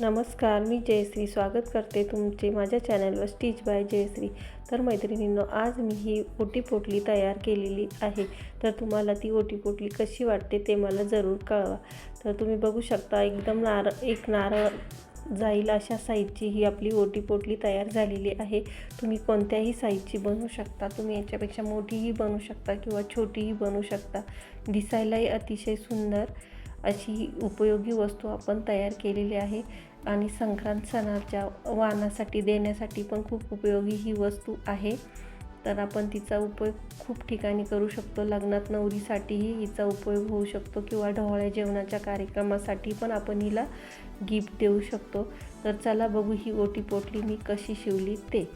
नमस्कार मी जयश्री. स्वागत करते तुमचे माझ्या चॅनलवर स्टिच बाय जयश्री. तर मैत्रिणींनो आज मी ही ओटी पोटली तयार केलेली आहे. तर तुम्हाला ती ओटी पोटली कशी वाटते ते मला जरूर कळवा. तर तुम्ही बघू शकता एकदम नार एक नारळ जाईल अशा साईजची ही आपली ओटी पोटली तयार झालेली आहे. तुम्ही कोणत्याही साईजची बनवू शकता. तुम्ही याच्यापेक्षा मोठीही बनवू शकता किंवा छोटीही बनवू शकता. दिसायलाही अतिशय सुंदर अशी उपयोगी वस्तू आपण तयार केलेली आहे. आणि संक्रांत सणाच्या वाहनासाठी देण्यासाठी पण खूप उपयोगी ही वस्तू आहे. तर आपण तिचा उपयोग खूप ठिकाणी करू शकतो. लग्नात नवरीसाठीही हिचा उपयोग होऊ शकतो किंवा ढवळ्या जेवणाच्या कार्यक्रमासाठी पण आपण हिला गिफ्ट देऊ शकतो. तर चला बघू ही ओटी पोटली मी कशी शिवली ते.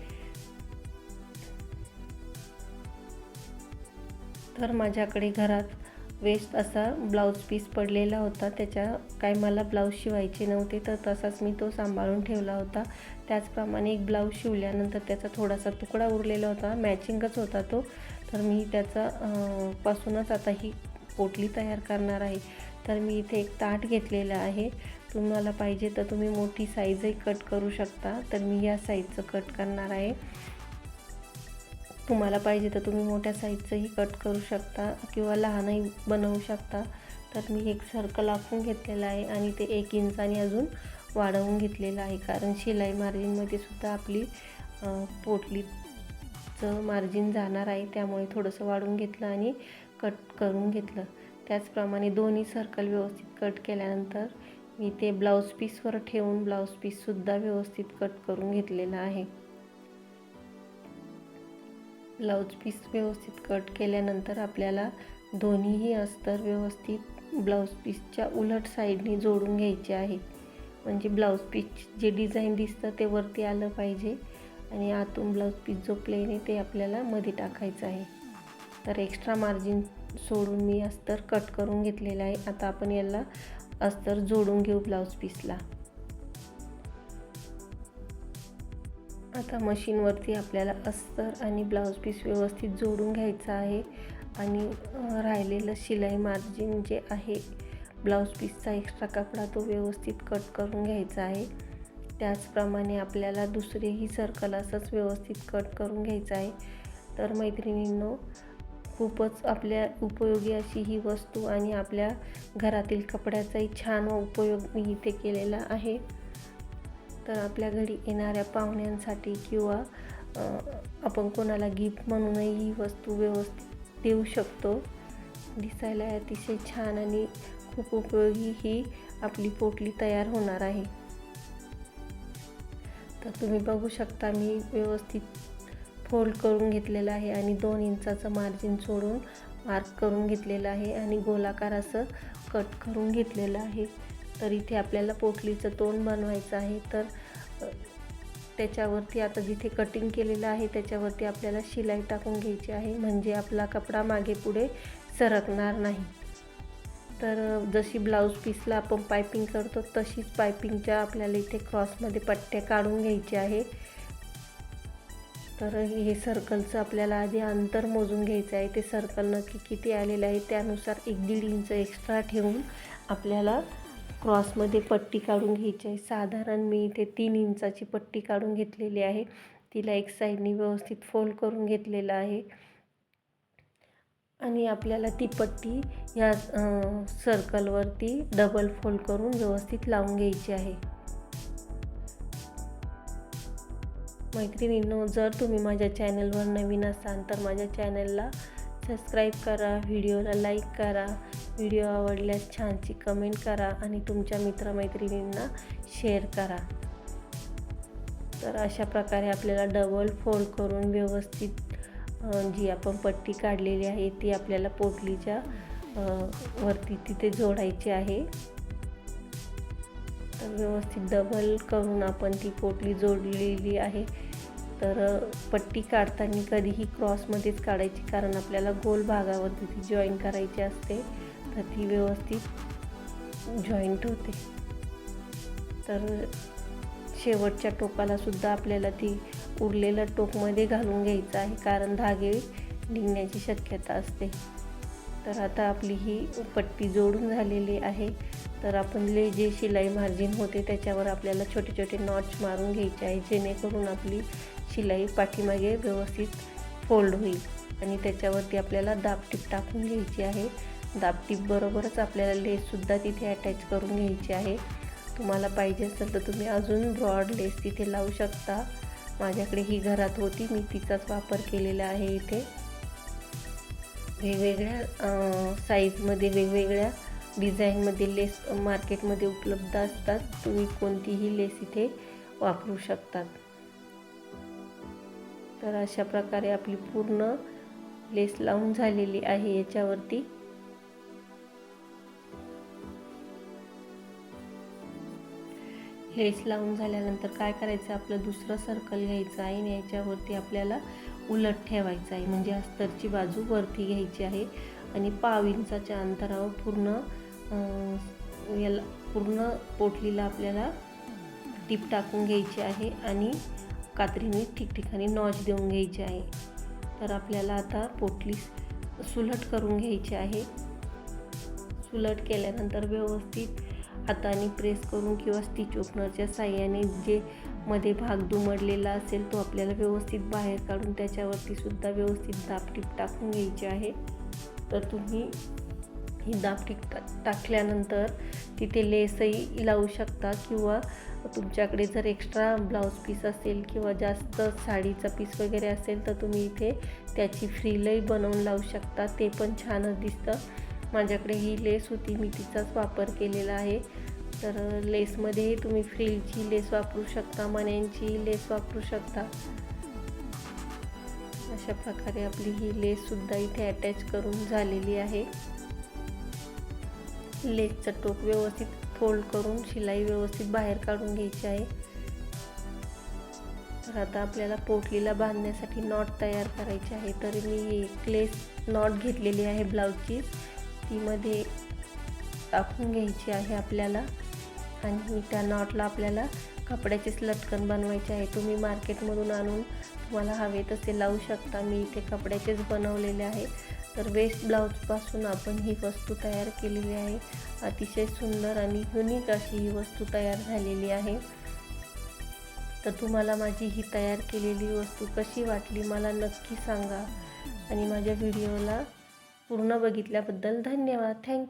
तर माझ्याकडे घरात वेस्ट असा ब्लाऊज पीस पडलेला होता. त्याच्या काय मला ब्लाऊज शिवायचे नव्हते तर तसाच मी तो सांभाळून ठेवला होता. त्याचप्रमाणे एक ब्लाऊज शिवल्यानंतर त्याचा थोडासा तुकडा उरलेला होता मॅचिंगच होता तो. तर मी त्याचा पासूनच आता ही पोटली तयार करणार आहे. तर मी इथे एक ताट घेतलेलं आहे. तुम्हाला पाहिजे तर तुम्ही मोठी साईजही कट करू शकता. तर मी या साईजचं कट करणार आहे. तुम्हाला पाहिजे तर तुम्ही मोठ्या साईजचंही कट करू शकता किंवा लहानही बनवू शकता. तर मी एक सर्कल आखून घेतलेला आहे आणि ते एक इंचाने अजून वाढवून घेतलेलं आहे. कारण शिलाई मार्जिनमध्ये सुद्धा आपली पोटलीचं मार्जिन जाणार आहे. त्यामुळे थोडंसं वाढवून घेतलं आणि कट करून घेतलं. त्याचप्रमाणे दोन्ही सर्कल व्यवस्थित कट केल्यानंतर मी ते ब्लाऊज पीसवर ठेवून ब्लाऊज पीससुद्धा व्यवस्थित कट करून घेतलेलं आहे. ब्लाऊज पीस व्यवस्थित कट केल्यानंतर आपल्याला दोन्हीही अस्तर व्यवस्थित ब्लाऊज पीसच्या उलट साईडने जोडून घ्यायचे आहे. म्हणजे ब्लाऊज पीस जे डिझाईन दिसतं ते वरती आलं पाहिजे आणि आतून ब्लाऊज पीस जो प्लेन आहे ते आपल्याला मध्ये टाकायचं आहे. तर एक्स्ट्रा मार्जिन सोडून मी अस्तर कट करून घेतलेलं आहे. आता आपण याला अस्तर जोडून घेऊ ब्लाऊज पीसला. आता मशीनवरती आपल्याला अस्तर आणि ब्लाऊज पीस व्यवस्थित जोडून घ्यायचा आहे. आणि राहिलेलं शिलाई मार्जिन जे आहे ब्लाऊज पीसचा एक्स्ट्रा कपडा तो व्यवस्थित कट करून घ्यायचा आहे. त्याचप्रमाणे आपल्याला दुसरेही सर्कल असंच व्यवस्थित कट करून घ्यायचं आहे. तर मैत्रिणींनो खूपच आपल्या उपयोगी अशी ही वस्तू आणि आपल्या घरातील कपड्याचाही छान उपयोग मी इथे केलेला आहे. तर आपल्या घरी येणाऱ्या पाहुण्यांसाठी किंवा आपण कोणाला गिफ्ट म्हणूनही ही वस्तू व्यवस्थित देऊ शकतो. दिसायला अतिशय छान आणि खूप उपयोगी ही आपली पोटली तयार होणार आहे. तर तुम्ही बघू शकता मी व्यवस्थित फोल्ड करून घेतलेलं आहे आणि दोन इंचाचं मार्जिन सोडून मार्क करून घेतलेलं आहे आणि गोलाकार असं कट करून घेतलेलं आहे. तर इथे आपल्याला पोटलीचं तोंड बनवायचं आहे. तर त्याच्यावरती आता जिथे कटिंग केलेलं आहे त्याच्यावरती आपल्याला शिलाई टाकून घ्यायची आहे. म्हणजे आपला कपडा मागे पुढे सरकणार नाही. तर जशी ब्लाऊज पीसला आपण पायपिंग करतो तशीच पायपिंगच्या आपल्याला इथे क्रॉसमध्ये पट्ट्या काढून घ्यायचे आहे. तर हे सर्कलचं आपल्याला आधी अंतर मोजून घ्यायचं आहे. ते सर्कल नक्की किती आलेलं आहे त्यानुसार एक दीड इंच एक्स्ट्रा ठेवून आपल्याला क्रॉसमध्ये पट्टी काढून घ्यायची आहे. साधारण मी इथे तीन इंचाची पट्टी काढून घेतलेली आहे. तिला एक साईडनी व्यवस्थित फोल्ड करून घेतलेला आहे. आणि आपल्याला ती पट्टी या सर्कलवरती डबल फोल्ड करून व्यवस्थित लावून घ्यायची आहे. मैत्रिणींनो जर तुम्ही माझ्या चॅनलवर नवीन असाल तर माझ्या चॅनलला सबस्क्राईब करा व्हिडिओला लाईक करा व्हिडिओ आवडल्यास छानशी कमेंट करा आणि तुमच्या मित्रमैत्रिणींना शेअर करा. तर अशा प्रकारे आपल्याला डबल फोल्ड करून व्यवस्थित जी आपण पट्टी काढलेली आहे ती आपल्याला पोटलीच्या वरती तिथे जोडायची आहे. तर व्यवस्थित डबल करून आपण ती पोटली जोडलेली आहे. तर पट्टी काढताना कधीही क्रॉसमध्येच काढायची कारण आपल्याला गोल भागावरती ती जॉईन करायची असते तर ती व्यवस्थित जॉईंट होते तर शेवटच्या टोकाला सुद्धा आपल्याला ती उरलेलं टोकमध्ये घालून घ्यायचं आहे कारण धागे निघण्याची शक्यता असते. तर आता आपली ही पट्टी जोडून झालेली आहे. तर आपण ले जे शिलाई मार्जिन होते त्याच्यावर आपल्याला छोटे छोटे नॉच मारून घ्यायचे आहे जेणेकरून आपली शिलाई पाठीमागे व्यवस्थित फोल्ड होईल. आणि त्याच्यावरती आपल्याला दाबटीप टाकून घ्यायची आहे. दाबटीप बरोबरच आपल्याला लेससुद्धा तिथे अटॅच करून घ्यायची आहे. तुम्हाला पाहिजे असेल तर तुम्ही अजून ब्रॉड लेस तिथे लावू शकता. माझ्याकडे ही घरात होती. मी तिचाच वापर केलेला आहे इथे. वेगवेगळ्या साईजमध्ये वेगवेगळ्या डिझाईनमध्ये लेस मार्केटमध्ये उपलब्ध असतात. तुम्ही कोणतीही लेस इथे वापरू शकतात. तर अशा प्रकारे आपली पूर्ण लेस लावून झालेली आहे याच्यावरती. लेस लावून झाल्यानंतर काय करायचं? आपलं दुसरं सर्कल घ्यायचं आहे आणि याच्यावरती आपल्याला उलट ठेवायचं आहे. म्हणजे अस्तरची बाजू वरती घ्यायची आहे आणि पाव इंचाच्या अंतरावर पूर्ण याला पूर्ण पोटलीला आपल्याला टीप टाकून घ्यायची आहे आणि कात्रीने ठिकठिकाणी नॉच देऊन घ्यायची आहे. तर आपल्याला आता पोटली सुलट करून घ्यायची आहे. सुलट केल्यानंतर व्यवस्थित हाताने प्रेस करून किंवा स्टिच ओपनरच्या साह्याने जे मध्ये भाग दुमडलेला असेल तो आपल्याला व्यवस्थित बाहेर काढून त्याच्यावरती सुद्धा व्यवस्थित दाबटीप टाकून घ्यायची आहे. तर तुम्ही ही दाबटीप टिक टाकल्यानंतर तिथे लेसही लावू शकता किंवा तुमच्याकडे जर एक्स्ट्रा ब्लाऊज पीस असेल किंवा जास्त साडीचा पीस वगैरे असेल तर तुम्ही इथे त्याची फ्रीलही बनवून लावू शकता. ते पण छानच दिसतं. माझ्याकडे ही लेस होती. मी तिचाच वापर केलेला आहे. तर लेसमध्येही तुम्ही फ्रीलची लेस वापरू शकता. मण्यांची लेस वापरू शकता. अशा प्रकारे आपली ही लेससुद्धा इथे अटॅच करून झालेली आहे. लेसचं टोक व्यवस्थित फोल्ड करून शिलाई व्यवस्थित बाहेर काढून घ्यायची आहे. तर आता आपल्याला पोटलीला बांधण्यासाठी नॉट तयार करायची आहे. तर मी एक लेस नॉट घेतलेली आहे ब्लाऊजची ती मध्ये टाकून घ्यायची आहे आपल्याला. आणि त्या नॉटला आपल्याला कपड्याचेच लटकन बनवायचे आहे. तुम्ही मार्केटमधून आणून तुम्हाला हवे तसे लावू शकता. मी इथे कपड्याचेच बनवलेले आहे. तर वेस्ट ब्लाऊजपासून आपण ही वस्तू तयार केलेली आहे. अतिशय सुंदर आणि युनिक अशी ही वस्तू तयार झालेली आहे. तर तुम्हाला माझी ही तयार केलेली वस्तू कशी वाटली मला नक्की सांगा. आणि माझ्या व्हिडिओला पूर्ण बघितल्याबद्दल धन्यवाद. थँक्यू